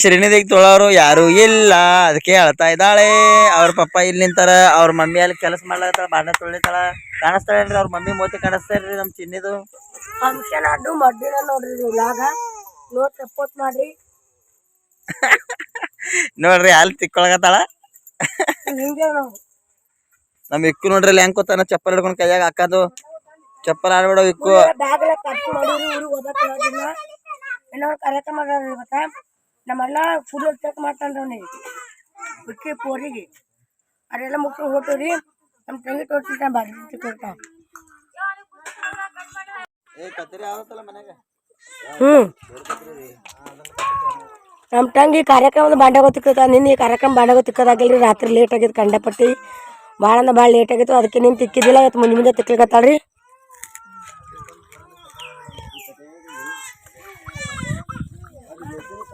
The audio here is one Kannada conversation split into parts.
ಶ್ರೀನಿಧಿಗೆ ತೊಳೋರು ಯಾರು ಇಲ್ಲ. ಅದಕ್ಕೆ ಹೇಳ್ತಾ ಇದ್ದಾಳೆ. ಅವ್ರ ಪಪ್ಪ ಇಲ್ಲಿ ನಿಂತಾರ. ಅವ್ರ ಮಮ್ಮಿ ಅಲ್ಲಿ ಕೆಲಸ ಮಾಡ್ಲತ್ತಾಳ ಬಾಣ ತೊಳಿತಾಳ ಕಾಣಿಸ್ತಾಳೇನ್ರಿ ಅವ್ರ ಮಮ್ಮಿ ಮೋತಿ ಕಾಣಿಸ್ತಾರ್ರಿ ನಮ್ ಚಿನ್ನಿದು? ಫಂಕ್ಷನ್ ಮಡ್ಡಿನ ನೋಡ್ರಿ ಸಪೋರ್ಟ್ ಮಾಡ್ರಿ. ನೋಡ್ರಿ ಅಲ್ಲಿ ತಿಕ್ಕೊಳಗತ್ತಾಳ ನಮ್ ಇಕ್ಕು ನೋಡ್ರಿ ಅಲ್ಲಿ ಹೆಂಗ್ ಕೂತಾನ? ಚಪ್ಪಲ್ ಹಿಡ್ಕೊಂಡು ಕೈಯಾಗ ಹಾಕೋದು. ಚಪ್ಪಲ್ ಆಡ್ಬೇಡ ಇಕ್ಕು. ಕಾರ್ಯಕ್ರಮ ಅದಾವ್ರಿ ಇವತ್ತ ನಮ್ಮ ಅಣ್ಣ ಫುಲ್ ಚೆಕ್ ಮಾಡ್ತಾನ್ರಿ ಬಿಕ್ಕಿ ಪೋರಿಗೆ ಅದೆಲ್ಲ ಮುಖ್ಯ ಹೊಟ್ಟವ್ರಿ ನಮ್ಮ ತಂಗಿ ತೋರ್ಸಿರ್ತಾನ ಬಾರಿ ಕೊಡ್ತಾನೆ ಹ್ಮ್. ನಮ್ಮ ತಂಗಿ ಕಾರ್ಯಕ್ರಮದ ಬಾಂಡಾಗ ತಿಕ್ಕದ. ನಿನ್ನೆ ಈ ಕಾರ್ಯಕ್ರಮ ಬಾಂಡಾಗ ತಿಕ್ಕದಾಗಿಲ್ರಿ ರಾತ್ರಿ ಲೇಟ್ ಆಗಿತ್ತು ಕಂಡಪಟ್ಟಿ. ಭಾಳ ಅಂದ್ರೆ ಭಾಳ ಲೇಟ್ ಆಗಿತ್ತು. ಅದಕ್ಕೆ ನೀನು ತಿಕ್ಕಿದ್ದಿಲ್ಲ ಇವತ್ತು ಮುಂದೆ ಮುಂದೆ ತಿಕ್ಕತ್ತಾಳ್ರಿ ನಿನ್ ಲೆಕ್ಕದಾಗ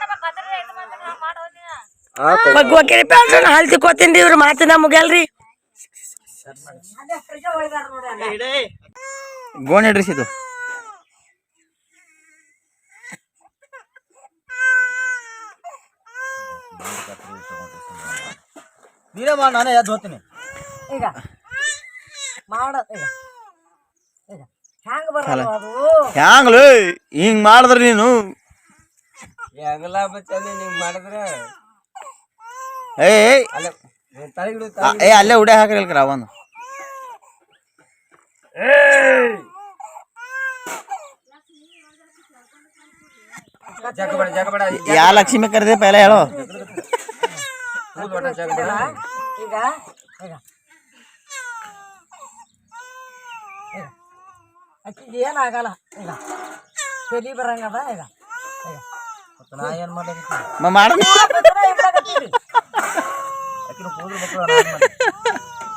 ಒಗ್ಗರಿ ಅಂದ್ರೆ ಹಾಲು ತಿಕ್ಕೋತೀನಿ ಇವ್ರ ಮಾತಿನ ಮುಗಿಯಲ್ರಿ. ಗೋಣ್ ಹಿಡ್ರಿಸಿದು ನೀರೇ ಮಾಡಿ ನಾನೇ ಎದ್ದು ಹೋಗ್ತೀನಿ. ಈಗ ಮಾಡ ಈಗ ಈಗ. ಹೆಂಗ್ ಬರಲ್ಲ ಅದು? ಹ್ಯಾಂಗ್ಲೇ? ಹಿಂಗ್ ಮಾಡಿದ್ರಿ ನೀನು? ಹೆಂಗಲ್ಲ ಬಚ್ಚಲ್ಲಿ ನೀವು ಮಾಡಿದ್ರೆ ಏ ಏಯ್, ಅಲ್ಲ ತಲೆಗಿಡು ಆ, ಏ ಅಲ್ಲೇ ಉಡೆ ಹಾಕ್ರಿ ರಾವನ್ ಜಗಬೇಡ ಜಗಬೇಡ ಯಾ ಲಕ್ಷ್ಮಿ ಕರೆದೆ ಪೈಲ ಹೇಳು ಕೂದ್ಬೇಡ ಜಗಬೇಡ ಈಗ ಈಗ ಈಗ ಆಕಿಗೆ ಏನಾಗಲ್ಲ ಈಗ ತಲಿ ಬರಂಗದ ಈಗ ಈಗ ನಾ ಏನ್ ಮಾಡ್ಲಿಕ್ಕೆ ಮಾಡ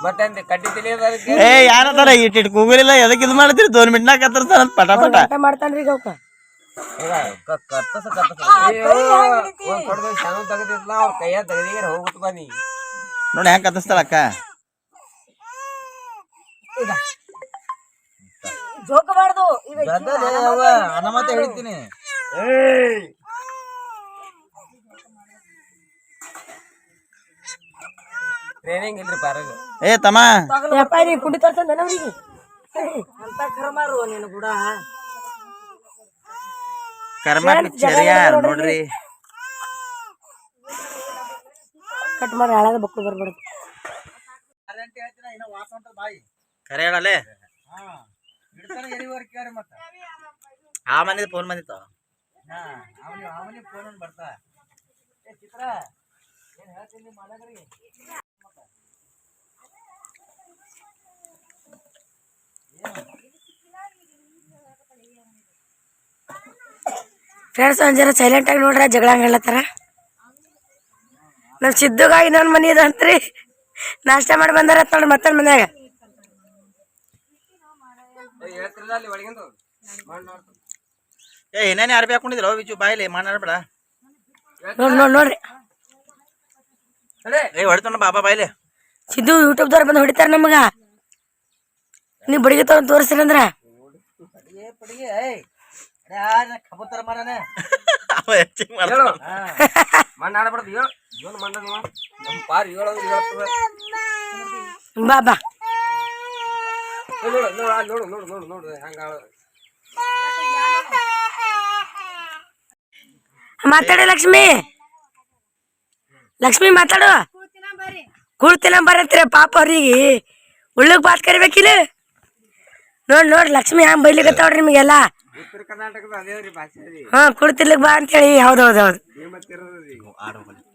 ಮತ್ತೆ ಕಡ್ಡಿ ತಿಳಿಯೋದು ಅದಕ್ಕೆ? ಏ ಯಾರದಾರ ಇಟ್ ಇಟ್ ಕೂಗಲಿಲ್ಲ ಎದಕ್ ಇದು ಮಾಡ್ತೀರಿ? ದೋನ್ ಮಿಟ್ನಾಗ ಕತ್ತರ್ತಾರ ಪಟ ಪಟ. ಊಟ ಮಾಡ್ತಾನ್ರಿ ಈಗ ಅವಕ್ಕ ಅಯ್ಯೋ ಒಂದ್ ಕೊಡದ ಶಾನು ತೆಗದಿದ್ಲ ಅವ್ರ ಕೈಯ ತೆಗದಿಗೆ ಹೋಗ್ಬಿಟ್ಟು ಬನ್ನಿ ನೋಡಿ ಹೆಂಗ್ ಕತ್ತರಿಸ್ತಾಳ ಅಕ್ಕ. ಜೋಕಬಾರ್ದು ಅನಮತ ಹೇಳ್ತೀನಿ ಟ್ರೈನಿಂಗ್ ಇಲ್ರಿ ಪಾರಾಗ. ಏ ತಮ್ಮ. ಯಪ್ಪ ನೀ ಕುಂಡಿ ತರ್ಸಂದೇನ ಅವ್ರಿಗೆ? ಅಂತ ಕರ್ಮಾರು ನೀನು ಕೂಡ? ಕರ್ಮ ಪಿಕ್ಚರ್ಯ ನೋಡ್ರಿ. ಕಟ್ ಮಾಡಿ ಹಾಳಾದ ಬಕ್ಕು ಬರ್ಬಾರ್ದು ಕರೆ ಹೇಳಲೆ? ಆ ಮನೆ ಫೋನ್ ಬಂದಿತ್ತು? ಫ್ರೆಂಡ್ಸ್ ಒಂದ್ ಜನ ಸೈಲೆಂಟ್ ಆಗಿ ನೋಡ್ರಿ ಜಗಳ ಹೇಳತ್ತಾರ? ನಮ್ ಸಿದ್ದುಗ ಇನ್ನೊಂದ್ ಮನಿ ಇದೆ ಅಂತ್ರಿ. ನಾಷ್ಟ ಮಾಡಿ ಬಂದಾರ ನೋಡ್ರಿ ಮತ್ತೊಂದ್ ಮನ್ಯಾಗ. ಏ ಏನೇನು ಯಾರು ಬೇಕು ಹಾಕೊಂಡಿದ್ರು ಬಿಚ್ಚು ಬಾಯಿಲಿ ಮಾಡಬೇಡ ನೋಡ್ ನೋಡ್ ನೋಡ್ರಿ. ಏ ಹೊಡಿತಾನ ಬಾಬಾ ಬಾಯಿಲಿ. ಸಿದ್ದು ಯೂಟ್ಯೂಬ್ದವ್ರು ಬಂದು ಹೊಡಿತಾರ ನಮಗ. ನೀವ್ ಬಡಿಗೆ ತಗೊಂಡು ತೋರಿಸ್ತೀರಿ ಅಂದ್ರ? ಬಾ ಬಾ. ಮಾತಾಡು ಲಕ್ಷ್ಮಿ. ಲಕ್ಷ್ಮಿ ಮಾತಾಡು. ಕುಳ್ತಿಲ್ಲ ಬರತ್ತೀರ ಪಾಪ ಅವ್ರಿಗೆ. ಉಳ್ಳಗ್ ಬಾತ್ ಕರಿಬೇಕಿಲ್ಲ ನೋಡ್ ನೋಡ್ ಲಕ್ಷ್ಮಿ ಹ್ಯಾಂಗ ಬೈಲಿಕತ್ತಾವ್ರಿ ನಿಮಗೆಲ್ಲ? ಉತ್ತರ ಕರ್ನಾಟಕದ ಅದೇ ರೀ ಭಾಷೆ ರೀ ಹಾ ಕುಡ್ತಿರ್ಲಿಕ್ ಬಾ ಅಂತೇಳಿ. ಹೌದ್ ಹೌದ್ ಹೌದ್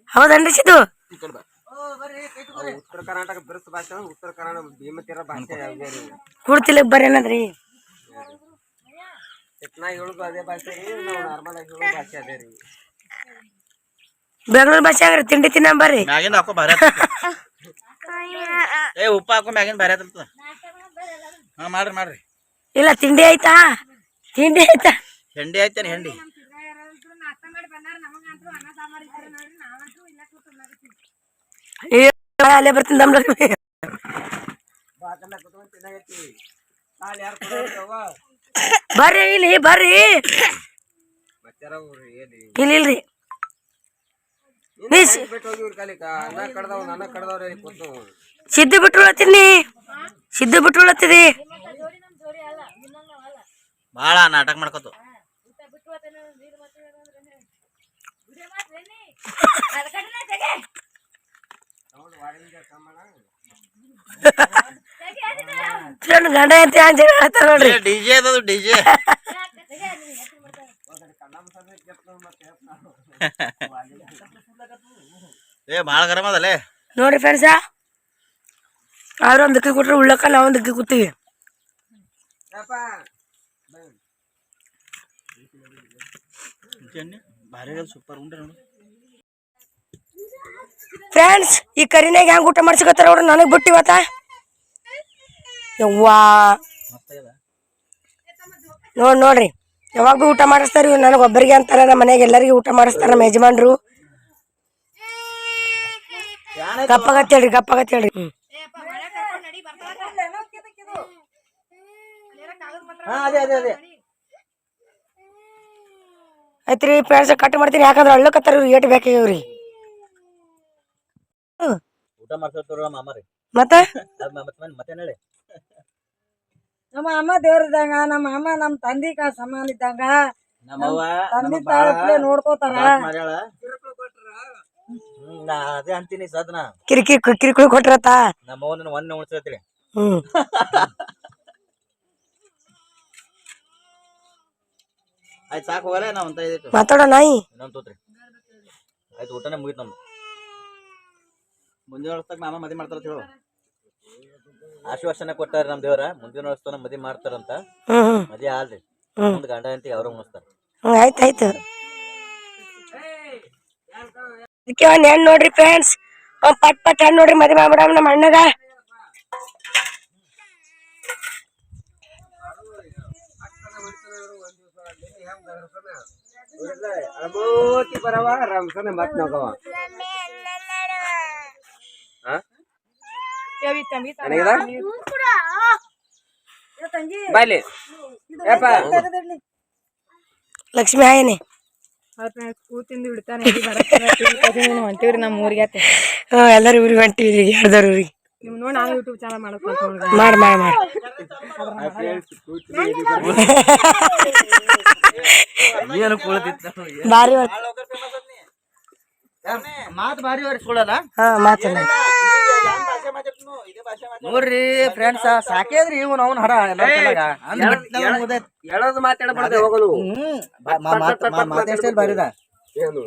ಹೌದನ್ರಿ ಸಿದ್ದು? ಉತ್ತರ ಕರ್ನಾಟಕ ಬಿರುಸ ಭಾಷೆ ಅಂದ್ರೆ ಉತ್ತರ ಕನ್ನಡ ಭೀಮತಿರ ಭಾಷೆ ರೀ ಕುಳ್ತಿರ್ಲಿಕ್ ಬರ್ರಿ ಅನ್ನದ್ರಿ ಎತ್ನಾಗ ಹೇಳೋದು ಅದೇ ಭಾಷೆ ರೀ ನಾವು ನಾರ್ಮಲ್ ಆಗಿ ಹೇಳೋ ಭಾಷೆ ಅದೇ ರೀ ಬೆಂಗಳೂರು ಭಾಷೆಯಾಗ್ರಿ ತಿಂಡಿ ತಿನ್ನ ಬರ್ರಿ. ಮ್ಯಾಗಿಂದ ಹಾಕೋ ಭಾರಿ. ಏ ಉಪ್ಪ ಹಾಕೋ ಮ್ಯಾಗಿಂದ ಭಾರಿ ಆತೈತಿ ಹಾ ಮಾಡ್ರಿ ಮಾಡ್ರಿ. ಇಲ್ಲ ತಿಂಡಿ ಆಯ್ತಾ? ತಿಂಡಿ ಆಯ್ತಾ? ಹೆಂಡಿ ಆಯ್ತಾನ ಹೆಂಡಿ? ಏ, ಅಲ್ಲೇ ಬರ್ತೀನಿ ದಮ್? ಬರ್ರಿ ಇಲ್ಲಿ ಬರ್ರಿ. ಇಲ್ಲಿ ಇಲ್ರಿ. ಬಿಟ್ಟು ಹೋಗಿವ್ರಿ ಕಾಲಿಕ ಅನ್ನ ಕಡ್ದವ್ ಅನ್ನ ಕಡ್ದವ್ರ ಕೂತು ಸಿದ್ದು ಬಿಟ್ಟು ಉಳತ್ತೀನಿ ಸಿದ್ದು ಬಿಟ್ಟು ಉಳತ್ತಿದಿ ಭಾಳ ನಾಟಕ ಮಾಡ್ಕೋತು. ಗಂಡ ಅಂತ ಹೇಳ್ತಾರ ನೋಡ್ರಿ. ಡಿಜೆ ಅದು ಡಿಜೆ ಏ ಭಾಳ ಗರಂ ಅದಲ್ಲೇ ನೋಡ್ರಿ ಫ್ರೆಂಡ್ಸ ಅವ್ರು ಒಂದು ದಿಕ್ಕಿ ಕೊಟ್ರೆ ಉಳ್ಳಕ್ಕ ನಾವು ಒಂದು ದಿಕ್ಕಿ ಕೂತೀವಿ ಫ್ರೆಂಡ್ಸ್ ಈ ಕರಿನಾಗ ಹೆಂಗೆ ಊಟ ಮಾಡ್ಸಿಕತ್ತಾರ ನೋಡ್ರಿ ನನಗೆ ಬಿಟ್ಟು ಇವತ್ತ. ಯವ್ವಾ. ನೋಡಿ ನೋಡ್ರಿ ಯಾವಾಗ ಭೀ ಊಟ ಮಾಡಿಸ್ತಾರ ಇವ್ರು ನನಗೆ ಒಬ್ಬರಿಗೆ ಅಂತಾರ ನಮ್ಮ ಮನೆಗೆ ಎಲ್ಲರಿಗೂ ಊಟ ಮಾಡಿಸ್ತಾರ ನಮ್ಮ ಯಜಮಾನ್ರು. ಗಪ್ಪಗತ್ ಹೇಳ್ರಿ ಗಪ್ಪಗತ್ ಹೇಳ್ರಿ ಹ್ಮ್. ಹಾ ಅದೇ ಅದೇ ಅದೇ. ಐತ್ರಿ ಫ್ರೆಂಡ್ಸ್ ಕಟ್ ಮಾಡ್ತೀನಿ ಯಾಕಂದ್ರೆ ಅಳ್ಳಕತ್ತಾರ ಇವ್ರು ಏಟ್ ಬೇಕಾಗ್ಯವ್ರಿ ಊಟ ಮಾಡ್ಸೋದ್ರ ಮಾಮ ರೀ. ಮತ್ತ? ಹೇಳಿ? ನಮ್ಮ ಅಮ್ಮ ದೇವ್ರದಂಗ ನಮ್ಮ ಅಮ್ಮ ನಮ್ಮ ತಂದಿ ಕಾ ಸಮಾನ ಇದ್ದಂಗ. ನಮ್ಮವ್ವ ತಂದಿ ತಾಳಪ್ಲೆ ನೋಡ್ಕೋತಾರ. ನಾ ಅದೇ ಅಂತೀನಿ ಸದ್ನ. ಕಿರಿಕಿರಿ ಕಿರಿಕಿರಿ ಕೊಟ್ರತ್ತ? ನಮ್ಮ ಒಂದ್ ಉಣ್ಸತ್ರಿ. ಹ್ಮ್. ಆಯ್ತು ಸಾಕು ಹೋಗಲ್ಲ ನಾವು ಅಂತ ಇದಿಟ್ಟು ಮಾತಾಡೋ ನಾಯಿ? ಇನ್ನೊಂದ್ ತೋತ್ರಿ. ಆಯ್ತು ಊಟನೇ ಮುಗೀತು ನಮ್ದು. ಮುಂದಿನ ವರ್ಷದಾಗ ಮಾಮ ಮದಿ ಮಾಡ್ತಾರ ಹೇಳು. ಆಶ್ವಾಸನೆ ಕೊಟ್ಟಾರ ನಮ್ ದೇವ್ರ. ಮುಂದಿನ ವರ್ಷ ಮದಿ ಮಾಡ್ತಾರಂತ ಮದಿ ಆಲ್ರಿ. ಮುಂದ್ ಗಂಡ ಅಂತ ಅವ್ರ ಮುಗಿಸ್ತಾರ. ಆಯ್ತು ಆಯ್ತು. ಅದಕ್ಕೆ ಒಂದ್ ಹೆಣ್ಣು ನೋಡ್ರಿ ಫ್ರೆಂಡ್ಸ್ ಪಟ್ ಪಟ್ ಹೆಣ್ಣು ನೋಡ್ರಿ ಮದಿ ಮಾಡ್ಬಿಡಮ್ ನಮ್ಮ ಅಣ್ಣಗ. ನೋಗವ ಹಾ ನನಗಿದ ಬಾಯ್ಲಿ ಯಪ್ಪ ಲಕ್ಷ್ಮಿ ಹಾಯನೆ ಕೂತಿಂದ ಬಿಡ್ತಾನೆ ಹೊಂಟಿವ್ರಿ ನಮ್ಮ ಊರಿಗೆ ಎಲ್ಲರೂ ಊರಿಗೆ ಹೊಂಟಿವ್ರಿ ಯಾರ್ದಾರ ಊರಿಗೆ? ನೀವು ನೋಡಿ ನಾನು ಯೂಟ್ಯೂಬ್ ಚಾನಲ್ ಮಾಡ್ಕೊಂಡು ಮಾಡ್ ಮಾಡ್ ಮಾಡ್. ಏನು ಕುಳಿತಿತ್ತು ಬಾರಿ ಮಾತು ಬಾರಿ ಹೊರಿಸ್ಕೊಳ್ಳಲ್ಲ ಹಾ ಮಾತಾಡ ನೋಡ್ರಿ ಫ್ರೆಂಡ್ಸ್ ಸಾಕೇದ್ರಿ ಇವ್ನು ಅವ್ನ ಹಡ ಹೇಳೋದು ಮಾತಾಡಬಾರ್ದೆ ಹೋಗಲು ಮಾತಾಡ್ಸಲ್ ಬಾರಿದ ಏನು?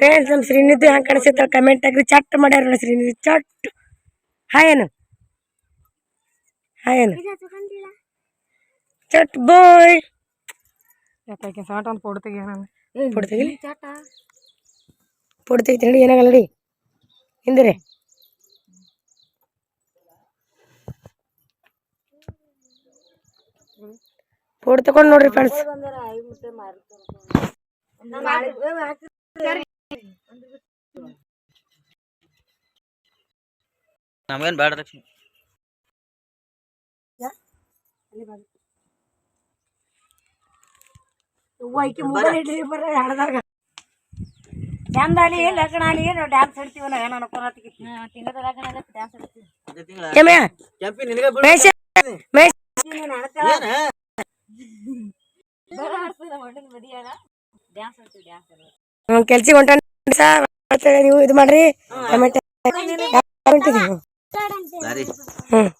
ಫ್ರೆಂಡ್ಸ್ ನಮ್ಮ ಶ್ರೀನಿಧಿ ಹೆಂಗೆ ಕಾಣಿಸ್ತೈತೆ. ಕಮೆಂಟ್ ಹಾಕ್ರಿ. ಚಟ್ ಮಾಡ್ಯಾರ ಶ್ರೀನಿಧಿ. ಚಟ್. ಹಾಯೇನು ಹಾಯೇನು ಚಟ್ ಬಾಯ್. ಯಾಕೆ ಸಾಟ ಒಂದು ಫೋಟೋ ತಿಂಡಿ ಏನಾಗಲ್ಲ ನಡಿ ಹಿಂದಿರಿ. ಫೋಟೋ ತಗೊಂಡ್ ನೋಡ್ರಿ ಫ್ರೆಂಡ್ಸ್ ನಮಗೇನ್ ಬೇಡ ಲಕ್ಷ್ಮಿ ಚಂದ ಅಲ್ಲಿ ಲಗ್ನ ಅಲ್ಲಿ ಏನು ಡ್ಯಾನ್ಸ್ ಹಿಡ್ತೀವಲ್ಲ ಏನೋ ಅನ್ಕೊಳತ್ತಿಗೆ ಅದೇ ತಿಂಗಳ ಕೆಮ್ಮೆ ಕೆಂಪಿ ನಿನಗೆ ಮೇಷ ಮೇಷ ಕೆಲ್ಸಿಗೆ ಹೊಂಟ ನೀವು ಇದು ಮಾಡ್ರಿ ದಾರಿ. ಹ್ಮ್.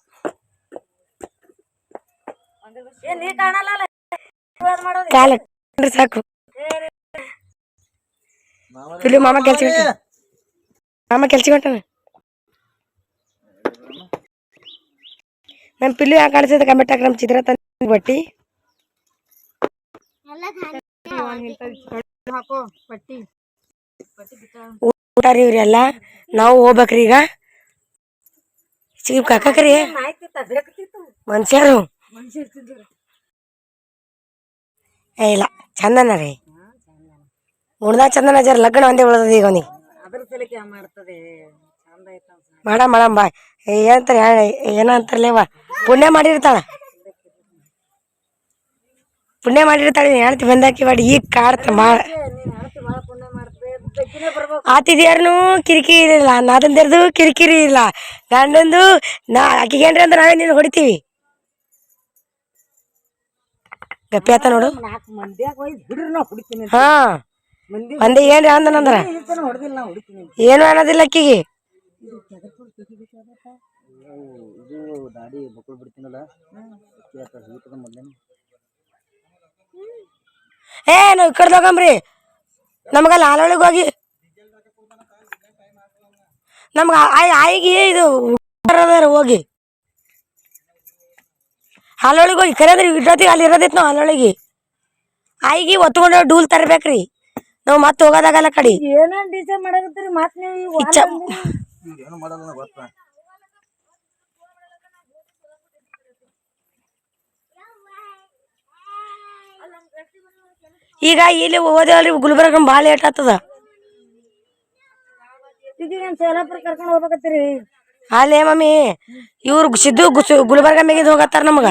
ಕಾಲ ಸಾಕು. ಇಲ್ಲಿ ಮಾಮ ಕೆಲ್ಸ ಮಾಮ ಕೆಲ್ಸ ಹೊಂಟಾನ? ನಮ್ಮ ಪಿಲ್ಲು ಯಾಕೆ ಕಾಣಿಸ್ತದೆ ಕಮೆಂಟ್ ಹಾಕಿ ನಮ್ಮ ಚಿತ್ರ ತಂದು ಬಟ್ಟಿ. ಹಾಕೋ ಪಟ್ಟಿ. ಊಟ ರೀ ಎಲ್ಲ ನಾವು ಹೋಗ್ಬೇಕ್ರಿ ಈಗ. ಸಿಗಿ ಕಾಕಕ್ರಿ. ಮನುಷ್ಯರು. ಏ ಇಲ್ಲ ಚಂದನ ರೀ. ಉಣ್ದ ಚಂದನ ಜರ ಲಗ್ನ ಒಂದೇ ಉಳ್ದದ ಈಗ ಅವನಿಗೆ. ಮಾಡ ಮಾಡಮ್ಮ ಬಾ ಏನಂತಾರೆ ಏನೋ ಅಂತಾರಲೇವ ಪುಣ್ಯ ಮಾಡಿರ್ತಾಳ. ಪುಣ್ಯ ಮಾಡಿರ್ತಾಳೆ ಹೇಳ್ತಿ ಬಂದಾಕಿ ಬಾಡಿ ಈಗ ಕಾಡ್ತ ನೀನ್ ಬರ್ಬೇಕು. ಆತಿದ್ಯಾರನು ಕಿರಿಕಿರಿ ಇರಲಿಲ್ಲ ನಾದಂದ್ಯಾರ್ದು ಕಿರಿಕಿರಿ ಇಲ್ಲ ಗಂಡಂದು ನಾ ಆಕಿಗೇನ್ರಿ ಅಂದ್ರೆ ನಾವೇ ನೀನು ಹೊಡಿತೀವಿ. ಗಪ್ಪಿ ಆತ ನೋಡು. ಹಾ. ಮಂದಿ ಏನ್ರಿ ಅಂದನಂದ್ರ ಏನು ಅನ್ನೋದಿಲ್ಲ ಅಕ್ಕಿಗೆ. ಇದು ದಾಡಿ ಬಕ್ಕಳು ಬಿಡ್ತೀನಲ್ಲ. ಏ ನಾವು ಈ ಕಡೆ ನಮ್ಗೆ ಅಲ್ಲಿ ಹಾಲೊಳಗೆ ಹೋಗಿ. ನಮ್ಗೆ ಆಯ್ ಆಯಿಗೆ ಇದು ಹೋಗಿ. ಹಾಲೊಳಗೆ ಹೋಗಿ. ಕರೆ ಅಂದ್ರೆ ಇಟ್ಟೊತ್ತಿಗೆ ಅಲ್ಲಿ ಇರೋದಿತ್ತು ನಾವು ಹಾಲೊಳಗೆ. ಆಯಿಗೆ ಒತ್ಕೊಂಡು ಡೂಲ್ ತರಬೇಕ್ರಿ. ನಾವು ಮತ್ತೆ ಹೋಗೋದಾಗಲ್ಲ ಕಡೆ. ಏನೇನ್ ಡಿಸೈನ್ ಮಾಡಕತ್ತೀರಿ? ಮತ್ತೆ ನೀವು ಈಗ ಇಲ್ಲಿ ಓದೇವ್ರಿ ಗುಲ್ಬರ್ಗ ಭಾಳ ಲೇಟ್ ಆಗ್ತದ. ಕರ್ಕೊಂಡು ಹೋಗ್ಬೇಕತ್ತೀರಿ? ಅಲ್ಲೇ ಮಮ್ಮಿ ಇವ್ರು ಸಿದ್ದು ಗುಲ್ಬರ್ಗ ಮೇಗಿದ್ ಹೋಗತ್ತಾರ ನಮಗ.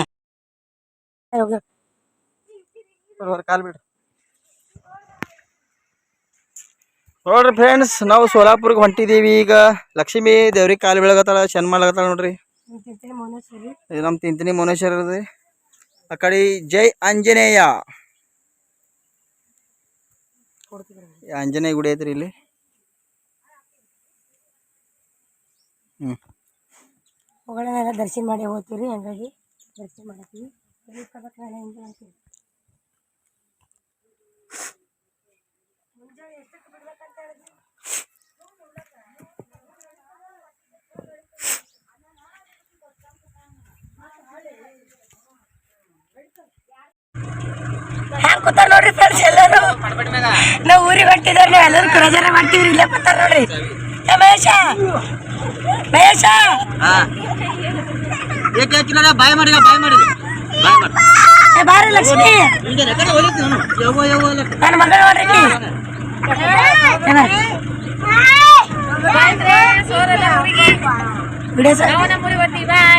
ನೋಡ್ರಿ ಫ್ರೆಂಡ್ಸ್ ನಾವು ಸೋಲಾಪುರ್ಗೆ ಹೊಂಟಿದೀವಿ ಈಗ. ಲಕ್ಷ್ಮೀ ದೇವ್ರಿಗೆ ಕಾಲು ಬೀಳಗತ್ತಾಳ ಶನ್ ಮಾಡ್ಲಾಗತ್ತಾಳ ನೋಡ್ರಿ. ಇದು ನಮ್ಮ ತಿಂತಿನಿ ಮೌನೇಶ್ವರ ಆ ಕಡೆ ಜೈ ಆಂಜನೇಯ. ಆಂಜನೇಯ ಗುಡಿ ಐತ್ರಿ ಇಲ್ಲಿ. ಹ್ಞೂ ಹೋಗೋಣ ದರ್ಶನ ಮಾಡಿ ಹೋಗ್ತೀವಿ ಹಂಗಾಗಿ ದರ್ಶನ ಮಾಡತ್ತೀವಿ ಹ್ಯಾಂಗ ಕೂತಾರ ನೋಡ್ರಿ ಫ್ರೆಂಡ್ಸ್ ಎಲ್ಲರೂ? ನಾವು ಊರಿಗೆ ಹೊಂಟಿದಾರ ನಾವು ಎಲ್ಲರೂ ಪ್ರಜಾರ ಮಾಡ್ತೀವ್ರಿ ಇಲ್ಲೇ ಕೂತಾರ ನೋಡ್ರಿ? ಮಹೇಶ? ಮಹೇಶ? ಬಾಯ್ ಮಾಡಿ ಬಾಯ್ ಮಾಡಿ. ಏ ಬಾರಿ ಲಕ್ಷ್ಮಿ. ನನ್ನ ಮಗಳು ನೋಡ್ರಿ. ವಿಡಿಯೋ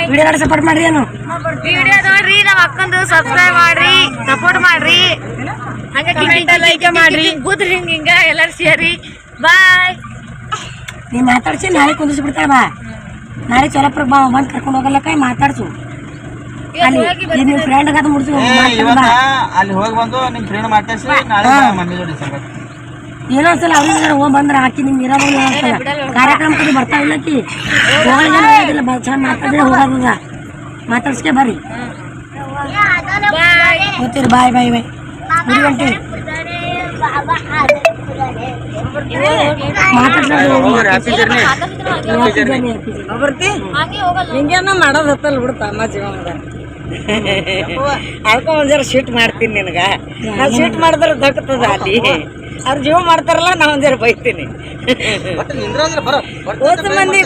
ವಿಡಿಯೋ ಸಪೋರ್ಟ್ ಮಾಡ್ರಿ ಏನು? ವಿಡಿಯೋ ನೋಡ್ರಿ ನಮ್ಮ ಅಕ್ಕಂದು ಸಬ್ಸ್ಕ್ರೈಬ್ ಹಂಗ ಕಮೆಂಟ್ ಲೈಕ್ ಮಾಡ್ರಿ. ಬೂತ್ ಹಿಂಗ ಹಿಂಗ ಎಲ್ಲಾರು ಸೇರಿ. ಬಾಯ್ ನೀ ಮಾತಾಡ್ಸಿ ನಾಳೆ ಕುಂದಿಸಿ ಬಿಡ್ತಾಳ ಬಾ. ನಾಳೆ ಚೊಲಪುರ ಬಾ ಬಂದು ಕರ್ಕೊಂಡು ಹೋಗಲ್ಲಕ್ಕ ಮಾತಾಡ್ಸು. ಅಲ್ಲಿ ಇಲ್ಲಿ ನಿಮ್ಮ ಫ್ರೆಂಡ್ ಮುಡ್ಸು ಅಲ್ಲಿ ಹೋಗಿ ಬಂದು ನಿಮ್ ಫ್ರೆಂಡ್ ಮಾತಾಡ್ಸಿ ನಾಳೆ ಮನೆ ಜೋಡಿ ಏನೋ ಒಂದ್ಸಲ ಅವ್ರಿಗೆ ಹೋಗಿ ಬಂದ್ರೆ ಹಾಕಿ ನಿಮ್ಗೆ ಇರೋದಿಲ್ಲ ಒಂದ್ಸಲ ಕಾರ್ಯಕ್ರಮಕ್ಕೆ ಬರ್ತಾ ಇಲ್ಲಕ್ಕಿ ಹೋಗೋದಿಲ್ಲ ಬಾ ಚಂದ ಮಾತಾಡಿದ್ರೆ ಹೋಗೋದ ಮಾತಾಡ್ಸ್ಕೆ ಬರ್ರಿ. ಬಾಯ್ ಹೋಗ್ತೀರಿ ಬಾಯ್ ಬಾಯ್ ಬಾಯ್ ಹಿಂಗೇನ ಮಾಡೋದ್ ಹತ್ತಲ್ ಬಿಡು ತಮ್ಮ ಜೀವನದ ಅದಕ್ಕೆ ಒಂದ್ ಜರ ಶೀಟ್ ಮಾಡ್ತೀನಿ ನಿನಗ. ಆ ಶೀಟ್ ಮಾಡಿದ್ರೆ ದಕ್ಕತದ ಅಲ್ಲಿ. ಅವ್ರು ಜೀವ ಮಾಡ್ತಾರಲ್ಲ ನಾ ಒಂದ್ ಜರ ಬೈತೀನಿ ಓದ್ ಮಂದಿ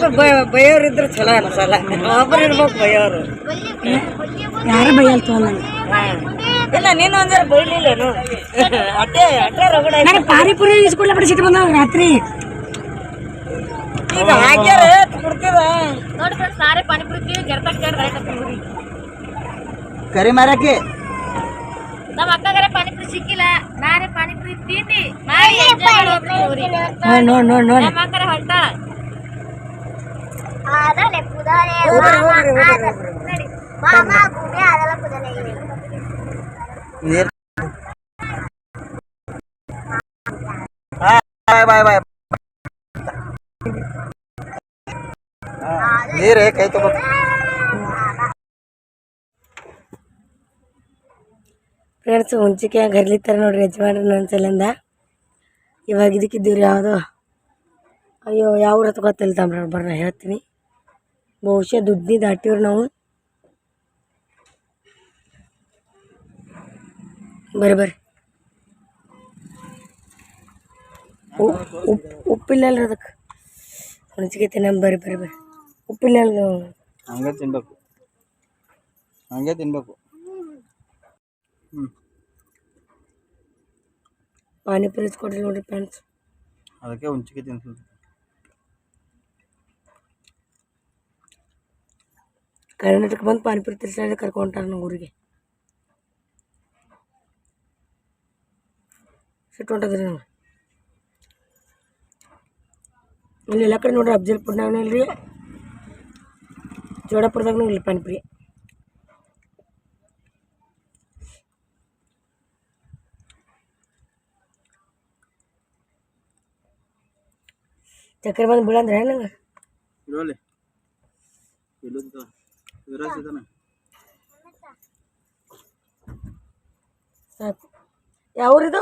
ಬೈಯೋರ್ ಇದ್ರೆ ಚಲೋ ಅನ್ಸಲ್ಲ. ಒಬ್ಬರು ಇರ್ಬೇಕು ಬೈಯೋರು. ಯಾರು ಬೈಯಲ್ತು ಇಲ್ಲ ನೀನು ಒಂದ್ ಜರ ಬೈಲಿಲ್ಲೇನು ಅಟ್ಟೆ ಅಟ್ಟೆ ರಗಡ ನನಗೆ ಪಾನಿಪುರಿ ಇಸ್ಕೊಳ್ಳೆ ಬಿಡಿ ಸಿಟ್ಟು ಬಂದವ ರಾತ್ರಿ ಈಗ ಹಾಕ್ಯಾರ ಕೊಡ್ತೀರ ನೋಡಿ ಫ್ರೆಂಡ್ಸ್ ನಾರೇ ಪಾನಿಪುರಿ ತಿಂದು ಗೆರ್ತಾಕ್ ಗೆರ್ ಡೈರೆಕ್ಟ್ ಊರಿ ಕರಿ ಮಾರಕ್ಕೆ ನಮ್ಮ ಅಕ್ಕಗಾರೆ ಪಾನಿಪುರಿ ಸಿಕ್ಕಿಲ್ಲ ನಾರೇ ಪಾನಿಪುರಿ ತಿಂದಿ ಮಾಡಿ ಎಂಜಾಯ್ ಮಾಡಿ ಹೋಗ್ರಿ ಊರಿಗೆ. ನೋಡಿ ನೋಡಿ ನೋಡಿ ನೋಡಿ ನಮ್ಮ ಅಕ್ಕರೆ ಹೊಂಟಾಳ ನೀರ್ ಬಾಯ್ ಬಾಯ್ ಬಾಯ್. ನೀರೇ ಕೈ ತಗೋ. ಫ್ರೆಂಡ್ಸ್ ಹುಂಚಿಕೆ ಗರ್ಲಿತ್ತಾರೆ ನೋಡ್ರಿ ಯಜಮಾನ್ರಿ ನನ್ನ ಸಲಿಂದ. ಇವಾಗ ಇದಕ್ಕಿದ್ದೀವ್ರಿ ಯಾವುದೋ? ಅಯ್ಯೋ ಯಾವ ಊರ ಗೊತ್ತಿಲ್ಲ ತಮ್ರ ಬರ್ರ ಹೇಳ್ತೀನಿ. ಬಹುಶಃ ದುಡ್ಡಿ ದಾಟಿವ್ರಿ ನಾವು. ಬರ್ರಿ ಬರ್ರಿ ಉಪ್ಪು ಉಪ್ಪಿಲ್ಲ ಅಲ್ರಿ ಅದಕ್ಕೆ ಹುಣಸಿಗೆ ತಿನ್ನ ಬರ್ರಿ ಬರ್ರಿ ಬರ್ರಿ ಉಪ್ಪಿಲ್ಲ ಅಲ್ಲ ಹಂಗೆ ತಿನ್ಬೇಕು. ಹಂಗೆ ತಿನ್ಬೇಕು. ಹ್ಞೂ ಪಾನಿಪುರಿ ಕೊಡ್ರಿ ನೋಡ್ರಿ ಫ್ರೆಂಡ್ಸ್. ಅದಕ್ಕೆ ಹುಂಚಿಗೆ ತಿನ್ಸು ಕರ್ನಾಟಕ ಬಂದು ಪಾನಿಪುರಿ ತಿರ್ಸಾಡಿ ಕರ್ಕೊಂಟಾರ ನಮ್ಮ ಊರಿಗೆ. ಸಿಟ್ಟು ಹೊಂಟದ್ರಿ ನಾವು ಇಲ್ಲಿ ಎಲ್ಲ ಕಡೆ ನೋಡ್ರಿ ಅಫ್ಜಲ್ಪುರ್ನಾಗೂ ಇಲ್ರಿ. ಜೋಡಪುರದಾಗೂ ಇಲ್ಲ ಪಾನಿಪುರಿ. ಚಕ್ಕೆರೆ ಬಂದು ಬೀಳಂದ್ರೆ ನಂಗೆ? ಇರೋಲಿ ವಿರಾಜ್ ಇದಾನೆ. ಸಾಕು. ಯಾವ್ರಿದು?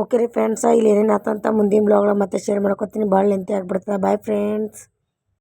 ಓಕೆ ರೀ ಫ್ರೆಂಡ್ಸ ಇಲ್ಲಿ ಏನೇನು ಆತಂತ ಮುಂದಿನ ಬ್ಲಾಗ್ಳ ಮತ್ತೆ ಶೇರ್ ಮಾಡ್ಕೊತೀನಿ. ಭಾಳ ಲೆಂತಿ ಆಗ್ಬಿಡ್ತದೆ. Bye friends